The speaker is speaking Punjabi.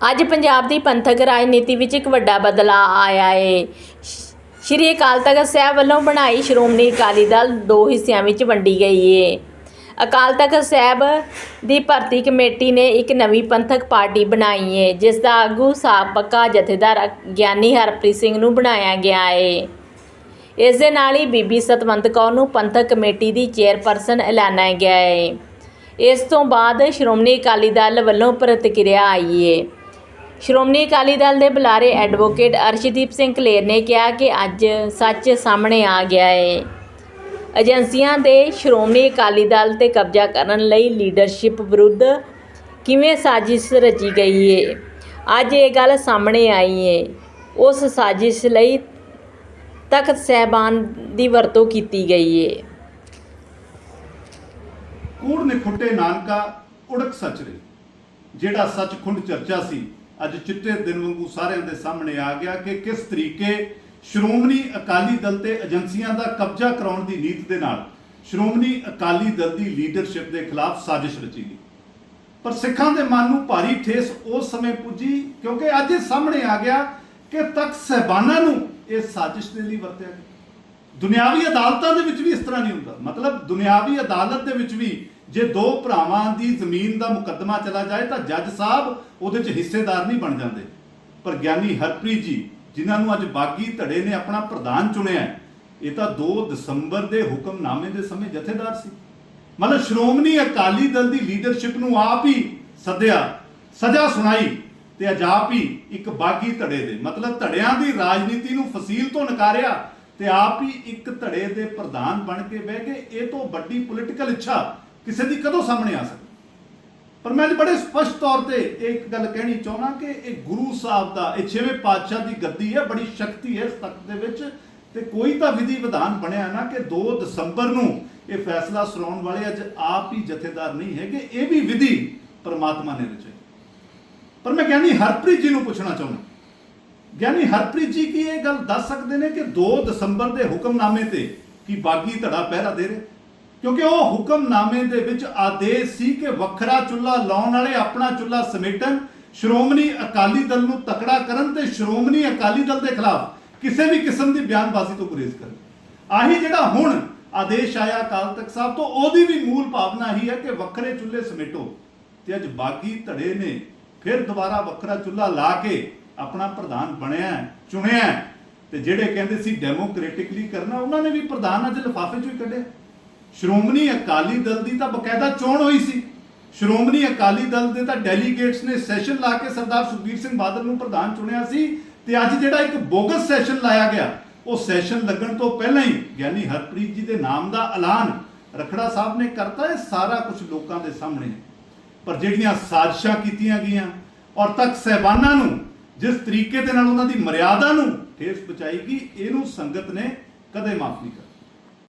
ਅੱਜ ਪੰਜਾਬ ਦੀ ਪੰਥਕ ਰਾਜਨੀਤੀ ਵਿੱਚ ਇੱਕ ਵੱਡਾ ਬਦਲਾਅ ਆਇਆ ਏ। ਸ਼੍ਰੀ ਅਕਾਲ ਤਖਤ ਸਾਹਿਬ ਵੱਲੋਂ ਬਣਾਈ ਸ਼੍ਰੋਮਣੀ ਅਕਾਲੀ ਦਲ ਦੋ ਹਿੱਸਿਆਂ ਵਿੱਚ ਵੰਡੀ ਗਈ ਏ। ਅਕਾਲ ਤਖਤ ਸਾਹਿਬ ਦੀ ਭਰਤੀ ਕਮੇਟੀ ਨੇ ਇੱਕ ਨਵੀਂ ਪੰਥਕ ਪਾਰਟੀ ਬਣਾਈ ਏ, ਜਿਸ ਦਾ ਆਗੂ ਸਾਬਕਾ ਜਥੇਦਾਰ ਗਿਆਨੀ ਹਰਪ੍ਰੀਤ ਸਿੰਘ ਨੂੰ ਬਣਾਇਆ ਗਿਆ ਏ। ਇਸ ਦੇ ਨਾਲ ਹੀ ਬੀਬੀ ਸਤਵੰਤ ਕੌਰ ਨੂੰ ਪੰਥਕ ਕਮੇਟੀ ਦੀ ਚੇਅਰਪਰਸਨ ਐਲਾਨਿਆ ਗਿਆ ਏ। ਇਸ ਤੋਂ ਬਾਅਦ ਸ਼੍ਰੋਮਣੀ ਅਕਾਲੀ ਦਲ ਵੱਲੋਂ ਪ੍ਰਤੀਕਿਰਿਆ ਆਈ ਏ। ਸ਼੍ਰੋਮਣੀ ਅਕਾਲੀ ਦਲ ਦੇ ਬੁਲਾਰੇ ਐਡਵੋਕੇਟ ਅਰਸ਼ਦੀਪ ਸਿੰਘ ਕਲੇਰ ਨੇ ਕਿਹਾ ਕਿ ਅੱਜ ਸੱਚ ਸਾਹਮਣੇ ਆ ਗਿਆ ਏ। ਏਜੰਸੀਆਂ ਦੇ ਸ਼੍ਰੋਮਣੀ ਅਕਾਲੀ ਦਲ ਤੇ ਕਬਜ਼ਾ ਕਰਨ ਲਈ ਲੀਡਰਸ਼ਿਪ ਵਿਰੁੱਧ ਕਿਵੇਂ ਸਾਜ਼ਿਸ਼ ਰਚੀ ਗਈ ਏ? ਅੱਜ ਇਹ ਗੱਲ ਸਾਹਮਣੇ ਆਈ ਏ। ਉਸ ਸਾਜ਼ਿਸ਼ ਲਈ ਤਖਤ ਸਹਿਬਾਨ ਦੀ ਵਰਤੋਂ ਕੀਤੀ ਗਈ ਏ। ਕੂੜ ਨੇ ਖੁੱਟੇ ਨਾਨਕਾ ਉੜਕ ਸੱਚ ਰੇ, ਜਿਹੜਾ ਸੱਚਖੁੰਡ ਚਰਚਾ ਸੀ ਅੱਜ ਚਿੱਟੇ ਦਿਨ ਵਾਂਗੂ ਸਾਰਿਆਂ ਦੇ ਸਾਹਮਣੇ ਆ ਗਿਆ ਕਿ ਕਿਸ ਤਰੀਕੇ ਸ਼੍ਰੋਮਣੀ ਅਕਾਲੀ ਦਲ ਤੇ ਏਜੰਸੀਆਂ ਦਾ ਕਬਜ਼ਾ ਕਰਾਉਣ ਦੀ ਨੀਤ ਦੇ ਨਾਲ ਸ਼੍ਰੋਮਣੀ ਅਕਾਲੀ ਦਲ ਦੀ ਲੀਡਰਸ਼ਿਪ ਦੇ ਖਿਲਾਫ ਸਾਜ਼ਿਸ਼ ਰਚੀ ਗਈ। ਪਰ ਸਿੱਖਾਂ ਦੇ ਮਨ ਨੂੰ ਭਾਰੀ ਠੇਸ ਉਸ ਸਮੇਂ ਪੁੱਜੀ ਕਿਉਂਕਿ ਅੱਜ ਇਹ ਸਾਹਮਣੇ ਆ ਗਿਆ ਕਿ ਤਖਤ ਸਹਿਬਾਨਾਂ ਨੂੰ ਇਹ ਸਾਜ਼ਿਸ਼ ਦੇ ਲਈ ਵਰਤਿਆ ਗਿਆ। ਦੁਨਿਆਵੀ ਅਦਾਲਤਾਂ ਦੇ ਵਿੱਚ ਵੀ ਇਸ ਤਰ੍ਹਾਂ ਨਹੀਂ ਹੁੰਦਾ। ਮਤਲਬ ਦੁਨਿਆਵੀ ਅਦਾਲਤ ਦੇ ਵਿੱਚ ਵੀ ਜੇ ਦੋ ਭਰਾਵਾਂ ਦੀ ਜ਼ਮੀਨ ਦਾ ਮੁਕੱਦਮਾ ਚਲਾ ਜਾਏ ਤਾਂ ਜੱਜ ਸਾਹਿਬ ਉਹਦੇ 'ਚ ਹਿੱਸੇਦਾਰ ਨਹੀਂ ਬਣ ਜਾਂਦੇ। ਪਰ ਗਿਆਨੀ ਹਰਪ੍ਰੀਤ ਜੀ, ਜਿਨ੍ਹਾਂ ਨੂੰ ਅੱਜ ਬਾਗੀ ਧੜੇ ਨੇ ਆਪਣਾ ਪ੍ਰਧਾਨ ਚੁਣਿਆ ਇਹ ਤਾਂ 2 ਦਸੰਬਰ ਦੇ ਹੁਕਮਨਾਮੇ ਦੇ ਸਮੇਂ ਜਥੇਦਾਰ ਸੀ। ਮਤਲਬ ਸ਼੍ਰੋਮਣੀ ਅਕਾਲੀ ਦਲ ਦੀ ਲੀਡਰਸ਼ਿਪ ਨੂੰ ਆਪ ਹੀ ਸੱਦਿਆ, ਸਜ਼ਾ ਸੁਣਾਈ ਤੇ ਅੱਜ ਆਪ ਹੀ ਇੱਕ ਬਾਗੀ ਧੜੇ ਦੇ, ਮਤਲਬ ਧੜਿਆਂ ਦੀ ਰਾਜਨੀਤੀ ਨੂੰ ਫਸੀਲ ਤੋਂ ਨਕਾਰਿਆ ਤੇ ਆਪ ਹੀ ਇੱਕ ਧੜੇ ਦੇ ਪ੍ਰਧਾਨ ਬਣ ਕੇ ਬਹਿ ਕੇ ਇਹ ਤੋਂ ਵੱਡੀ ਪੋਲੀਟੀਕਲ ਇੱਛਾ ਕਿਸੇ ਦੀ ਕਦੋਂ ਸਾਹਮਣੇ ਆ ਸਕਦੀ? ਪਰ ਮੈਂ ਅੱਜ ਬੜੇ ਸਪਸ਼ਟ ਤੌਰ ਤੇ ਇਹ ਇੱਕ ਗੱਲ ਕਹਿਣੀ ਚਾਹੁੰਦਾ ਕਿ ਇਹ ਗੁਰੂ ਸਾਹਿਬ ਦਾ, ਇਹ ਛੇਵੇਂ ਪਾਤਸ਼ਾਹ ਦੀ ਗੱਦੀ ਹੈ, ਬੜੀ ਸ਼ਕਤੀ ਹੈ ਇਸ ਤਖਤ ਦੇ ਵਿੱਚ। ਤੇ ਕੋਈ ਤਾਂ ਵਿਧੀ ਵਿਧਾਨ ਬਣਿਆ ਨਾ ਕਿ 2 ਦਸੰਬਰ ਨੂੰ ਇਹ ਫੈਸਲਾ ਸੁਣਾਉਣ ਵਾਲੇ ਅੱਜ ਆਪ ਹੀ ਜਥੇਦਾਰ ਨਹੀਂ ਹੈਗੇ, ਇਹ ਵੀ ਵਿਧੀ ਪਰਮਾਤਮਾ ਨੇ ਰਚੀ ਪਰ ਮੈਂ ਗਿਆਨੀ ਹਰਪ੍ਰੀਤ ਜੀ ਨੂੰ ਪੁੱਛਣਾ ਚਾਹੁੰਦਾ। ਗਿਆਨੀ ਹਰਪ੍ਰੀਤ ਜੀ ਕੀ ਇਹ ਗੱਲ ਦੱਸ ਸਕਦੇ ਨੇ ਕਿ 2 ਦਸੰਬਰ ਦੇ ਹੁਕਮਨਾਮੇ ਤੇ ਕੀ ਬਾਗੀ ਧੜਾ ਪਹਿਰਾ ਦੇ ਰਹੇ? ਕਿਉਂਕਿ ਉਹ ਹੁਕਮਨਾਮੇ ਦੇ ਵਿੱਚ ਆਦੇਸ਼ ਸੀ ਕਿ ਵੱਖਰਾ ਚੁੱਲ੍ਹਾ ਲਾਉਣ ਵਾਲੇ ਆਪਣਾ ਚੁੱਲ੍ਹਾ ਸਮੇਟਣ, ਸ਼੍ਰੋਮਣੀ ਅਕਾਲੀ ਦਲ ਨੂੰ ਤਕੜਾ ਕਰਨ ਤੇ ਸ਼੍ਰੋਮਣੀ ਅਕਾਲੀ ਦਲ ਦੇ ਖਿਲਾਫ ਕਿਸੇ ਵੀ ਕਿਸਮ ਦੀ ਬਿਆਨਬਾਜ਼ੀ ਤੋਂ ਗੁਰੇਜ਼ ਕਰਨ। ਆਹੀ ਜਿਹੜਾ ਹੁਣ ਆਦੇਸ਼ ਆਇਆ ਅਕਾਲ ਤਖਤ ਸਾਹਿਬ ਤੋਂ, ਉਹਦੀ ਵੀ ਮੂਲ ਭਾਵਨਾ ਹੀ ਹੈ ਕਿ ਵੱਖਰੇ ਚੁੱਲ੍ਹੇ ਸਮੇਟੋ। ਤੇ ਅੱਜ ਬਾਗੀ ਧੜੇ ਨੇ ਫਿਰ ਦੁਬਾਰਾ ਵੱਖਰਾ ਚੁੱਲ੍ਹਾ ਲਾ ਕੇ ਆਪਣਾ ਪ੍ਰਧਾਨ ਬਣਿਆ ਚੁਣਿਆ ਹੈ। ਤੇ ਜਿਹੜੇ ਕਹਿੰਦੇ ਸੀ ਡੈਮੋਕ੍ਰੈਟਿਕਲੀ ਕਰਨਾ, ਉਹਨਾਂ ਨੇ ਵੀ ਪ੍ਰਧਾਨ ਅੱਜ ਲਿਫਾਫੇ ਚੋਂ ਹੀ ਕੱਢਿਆ ਸ਼੍ਰੋਮਣੀ ਅਕਾਲੀ ਦਲ ਦੀ ਤਾਂ ਬਕਾਇਦਾ ਚੋਣ ਹੋਈ ਸੀ। ਸ਼੍ਰੋਮਣੀ ਅਕਾਲੀ ਦਲ ਦੇ ਤਾਂ ਡੈਲੀਗੇਟਸ ਨੇ ਸੈਸ਼ਨ ਲਾ ਕੇ ਸਰਦਾਰ ਸੁਖਬੀਰ ਸਿੰਘ ਬਾਦਲ ਨੂੰ ਪ੍ਰਧਾਨ ਚੁਣਿਆ ਸੀ ਤੇ ਅੱਜ ਜਿਹੜਾ ਇੱਕ ਬੋਗਸ ਸੈਸ਼ਨ ਲਾਇਆ ਗਿਆ, ਉਹ ਸੈਸ਼ਨ ਲੱਗਣ ਤੋਂ ਪਹਿਲਾਂ ਹੀ ਗਿਆਨੀ ਹਰਪ੍ਰੀਤ ਜੀ ਦੇ ਨਾਮ ਦਾ ਐਲਾਨ ਰਖੜਾ ਸਾਹਿਬ ਨੇ ਕਰਤਾ ਇਹ ਸਾਰਾ ਕੁਝ ਲੋਕਾਂ ਦੇ ਸਾਹਮਣੇ। ਹੈ ਪਰ ਜਿਹੜੀਆਂ ਸਾਜ਼ਿਸ਼ਾਂ ਕੀਤੀਆਂ ਗਈਆਂ ਔਰ ਤੱਕ ਸਹਿਬਾਨਾਂ ਨੂੰ, ਜਿਸ ਤਰੀਕੇ ਦੇ ਨਾਲ ਉਹਨਾਂ ਦੀ ਮਰਿਆਦਾ ਨੂੰ ਠੇਸ ਪਹੁੰਚਾਈ ਗਈ, ਇਹਨੂੰ ਸੰਗਤ ਨੇ ਕਦੇ ਮਾਫ ਨਹੀਂ ਕਰ